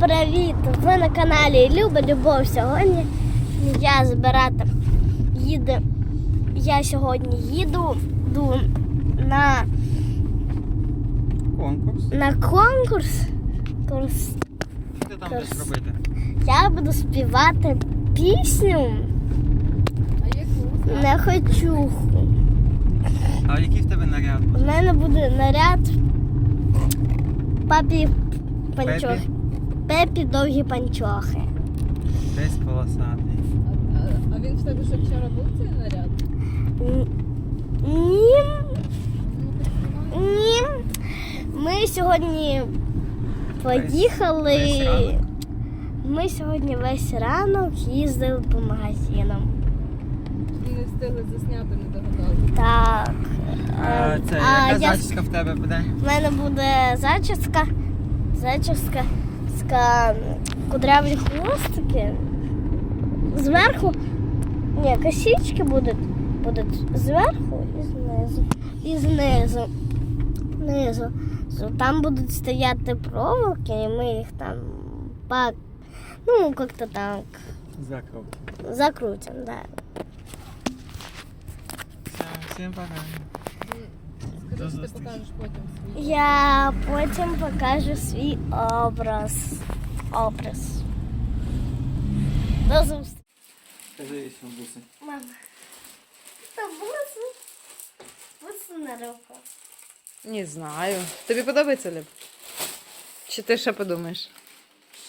Привіт! Ви на каналі Люба Любов. Сьогодні я збирати їду. Я сьогодні їду ду- на, Конкурс. на конкурс. Курс. Що ти там будеш робити? Я буду співати пісню А яку? не хочу. А який в тебе наряд? У мене буде наряд папі панчохи. Пепі довгі панчохи. Десь полосатий. А, а він в тебе ще вчора був цей наряд? Ні. Ні. Ми сьогодні поїхали. Ми сьогодні весь ранок їздили по магазинам. Не встигли засняти, не догадали. Так. А це а яка я- зачіска в тебе буде? В мене буде зачіска. Зачіска ска кудряві хвостики. Зверху. Ні, косички будуть, будуть зверху і знизу. І знизу. Знизу. Там будуть стояти проволоки, і ми їх там по, ну, как-то так Закров. закрутим, да. Все, всім пока. Скажи, ти покажеш потім свій. Я потім покажу свій образ. Образ. До зустрічі. Мама. Та буси. Буси на руку. Не знаю. Тобі подобається Ліп? Чи ти ще подумаєш?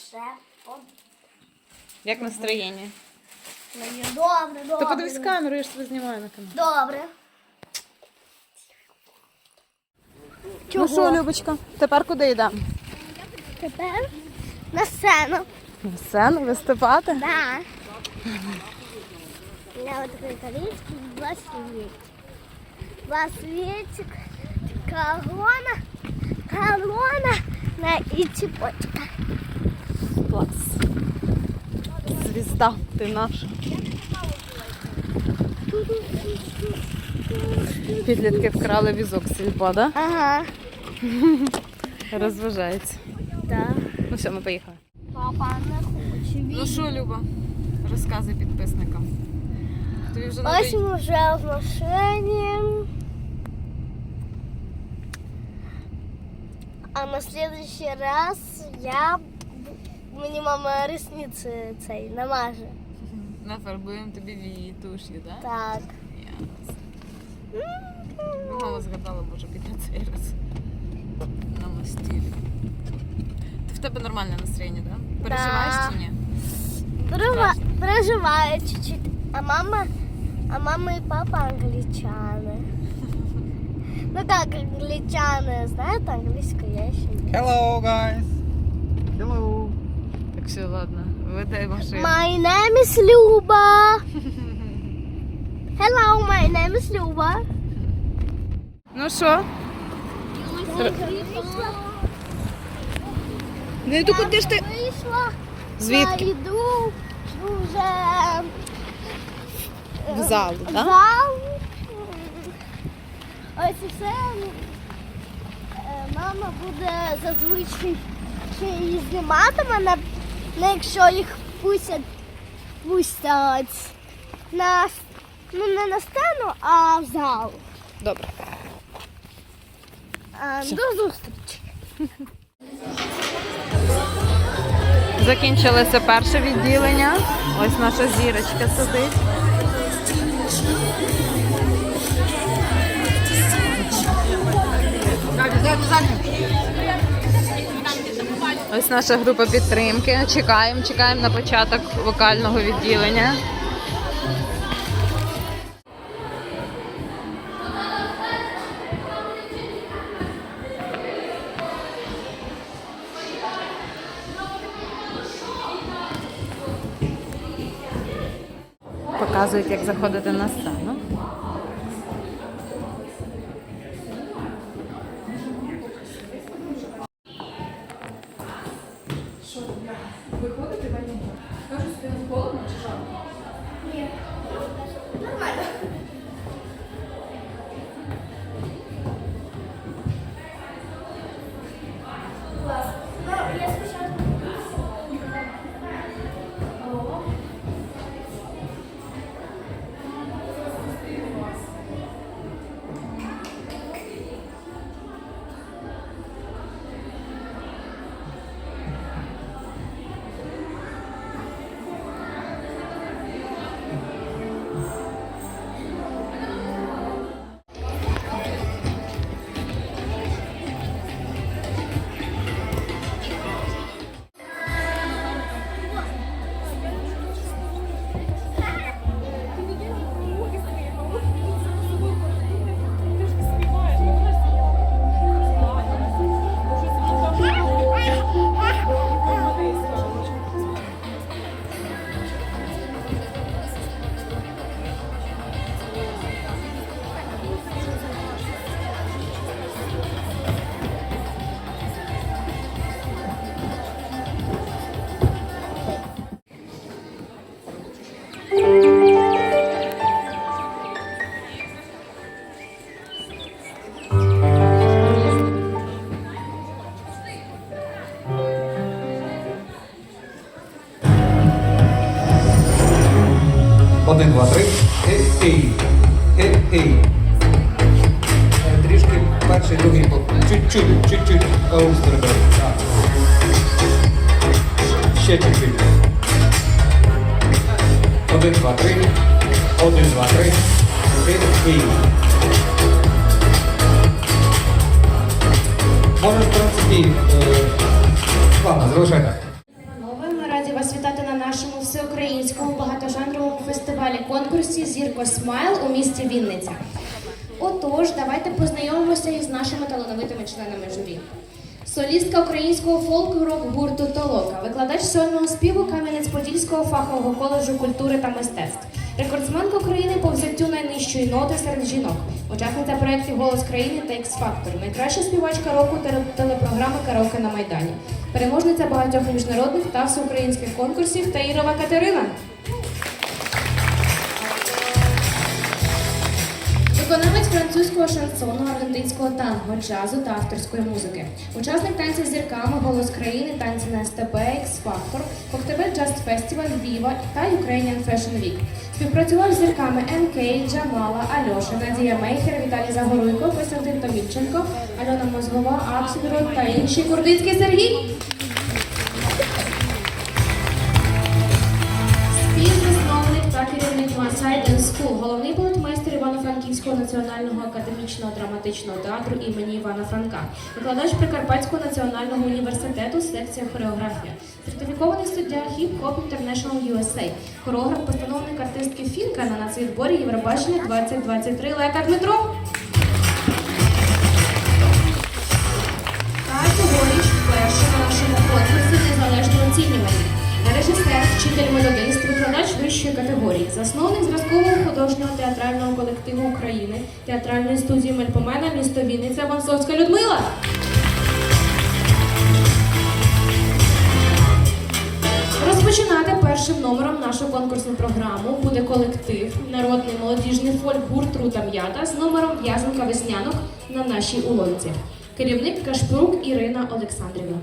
Ще од... Як настроєння? Мені добре, добре. Та подивись камеру, я ж тебе знімаю на камеру. Добре. Ну що, Любочка, тепер куди йдемо? Тепер на сцену. На сцену виступати? Да. Я два светик. Два светик. Корона. Корона на и цепочка. Клас. Звізда, ти наша. Підлітки вкрали візок з сільпо, да? Ага. Розважається. Да. Ну все, ми поїхали. Папа не хоче. Ну що, Люба, розказуй підписникам. Тобі вже Ось ми вже в машині. А на следующий раз я мені мама ресниці цей намаже. нафарбуємо тобі вії туші, так? Так. Ну, мама згадала, може піти цей раз. На мастілі. Ти в тебе нормальне настроєння, так? Да? Переживаєш Да. чи ні? Пережива... Страшно. Переживаю чуть-чуть. А мама, а мама и папа англичаны. Ну как англичаны, знают английскую, я еще нет. Hello, guys. Hello. Так все, ладно. Веди машину. My name is Люба. Hello, my name is Люба. Ну що? Ну Я вже вийшла. Звідки? Я йду вже В залу, в так? зал. Ось і все. Е, Мама буде зазвичай ще її знімати мене, якщо їх пустять, пустять на, ну, не на сцену, а в зал. Добре. До зустрічі. Закінчилося перше відділення. Ось наша зірочка сидить. Ось наша група підтримки. Чекаємо, чекаємо на початок вокального відділення. Показують, як заходити на сцену. Один, два, три. Хей-хей. Хей-хей. Е, Трішки перший, другий. по- Чуть-чуть, чуть-чуть. Так. Ще чуть-чуть. Один, два, три. Один, два, три. Хей-хей. Може, в принципі, ладно, залишай так. Фестивалі конкурсі Зірко Смайл у місті Вінниця. Отож, давайте познайомимося із нашими талановитими членами журі. Солістка українського фолк-рок гурту Толока, викладач сольного співу Кам'янець-Подільського фахового коледжу культури та мистецтв, рекордсменка України по взяттю найнижчої ноти серед жінок, учасниця проєктів Голос країни та X-Factor, найкраща співачка року теле- телепрограми Караоке на Майдані, переможниця багатьох міжнародних та всеукраїнських конкурсів Таїрова Катерина. Французького шансону, аргентинського танго, джазу та авторської музики. Учасник танця з зірками, голос країни, танці на СТБ, X-Factor, Коктебель Just Festival, Viva та Ukrainian Fashion Week. Співпрацював з зірками НК, Джамала, Альоша, Надія Мейхер, Віталій Загоруйко, Костянтин Томільченко, Альона Мозгова, Аксельрод та інші. Курдицький Сергій. Івано-Франківського національного академічного драматичного театру імені Івана Франка, викладач Прикарпатського національного університету, секція хореографія, сертифікований суддя Hop International USA, хореограф, постановник артистки Фінка на нацвідборі Євробачення 2023 Лека Дмитро. Та цьогоріч вперше на нашому конкурсі незалежне оцінювання. Режисер, вчитель мелодист, викладач вищої категорії, засновник зразкового художнього театрального колективу України, театральної студії Мельпомена, місто Вінниця, Вансовська Людмила. Розпочинати першим номером нашу конкурсну програму буде колектив Народний молодіжний фольк-гурт Рута М'ята з номером В'язанка веснянок на нашій улонці. Керівник Кашпрук Ірина Олександрівна.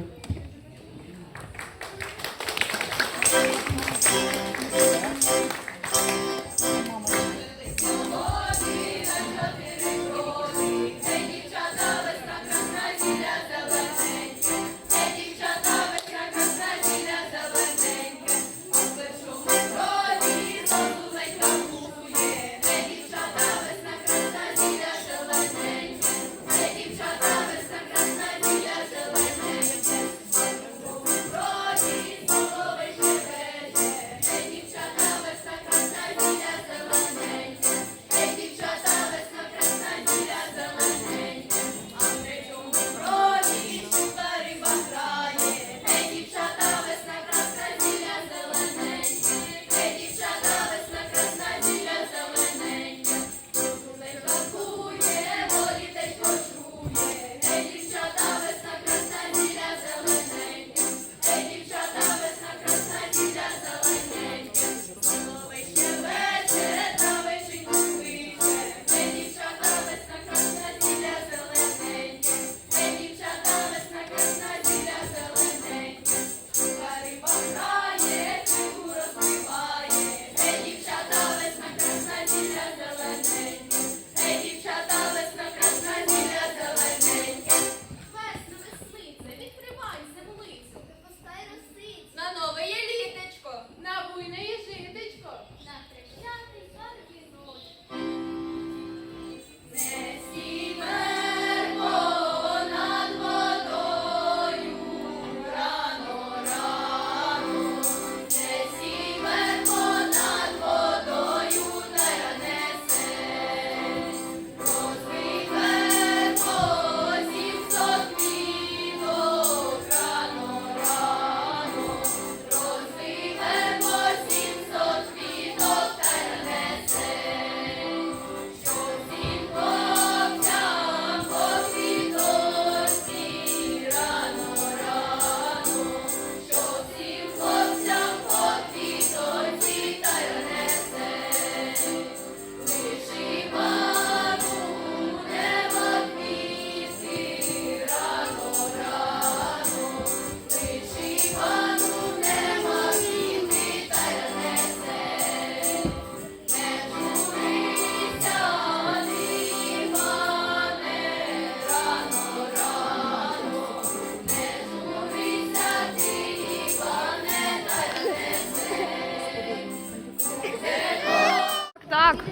Так.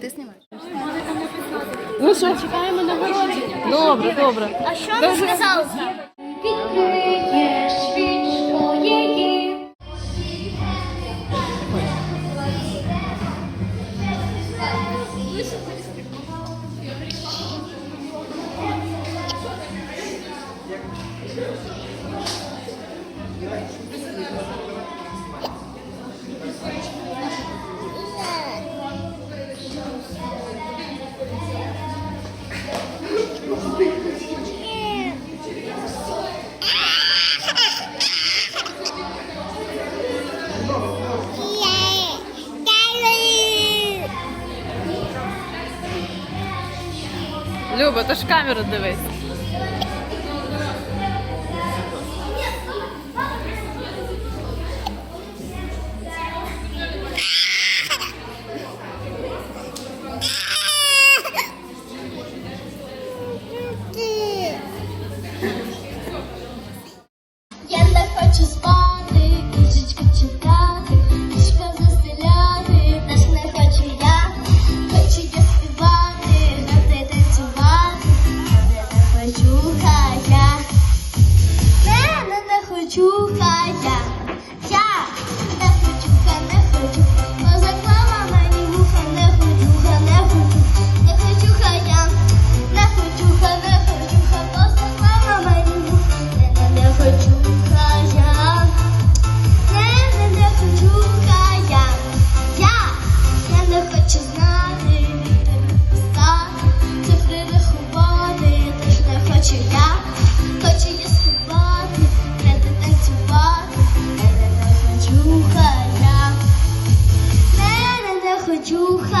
Ти знімаєш? Ну що, чекаємо на вирішення. Добре, добре. А що ви сказали? Камеру дивись. Хая. Не, не, не хочу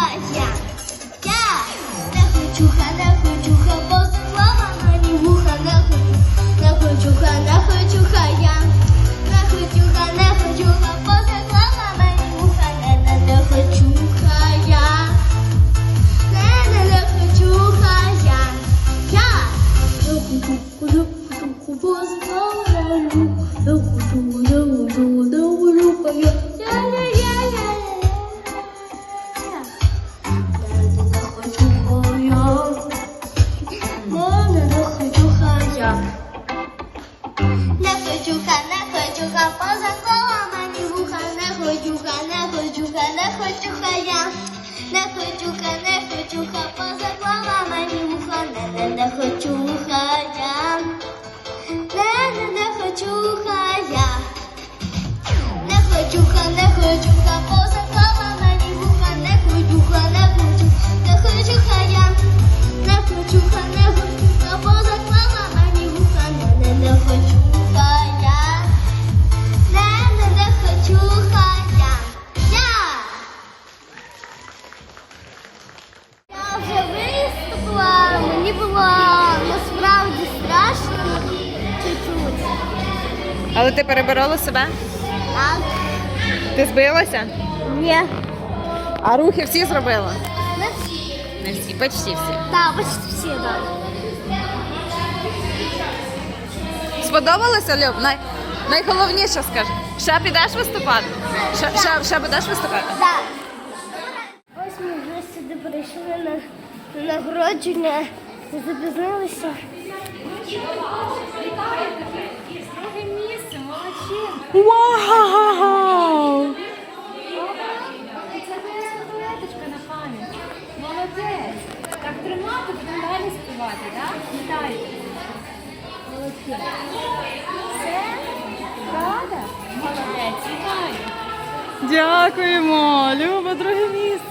хочу хая. Я не хочу ха, не хочу ха, бо заклала мені вуха, не хочу, не хочу ха, не хочу ха, я. Не хочу ха, не хочу ха, бо заклала мені вуха, не, не, не хочу ха, я. Не, не, не хочу ха, я. Я не хочу, хочу, хочу, хочу, бо заклала мені вуха, не хочу, не хочу, не хочу ха, я. Але ти переборола себе? Так? Ти збилася? Ні. А рухи всі зробила? Не всі. Не всі, почти всі. Так, почти всі, так. Сподобалося, Люб? Най... Найголовніше скажи. Ще підеш виступати? Ще, ще, ще будеш виступати? Так. Ось ми вже сюди прийшли на, на нагородження. Запізнилися. Вау! Це твоя статуеточка на пам'ять. Молодець. Так тримати, будемо далі співати, так? Вітаю. Молодці. Це Правда? Молодець, вітаю. Дякуємо! Люба, друге місце!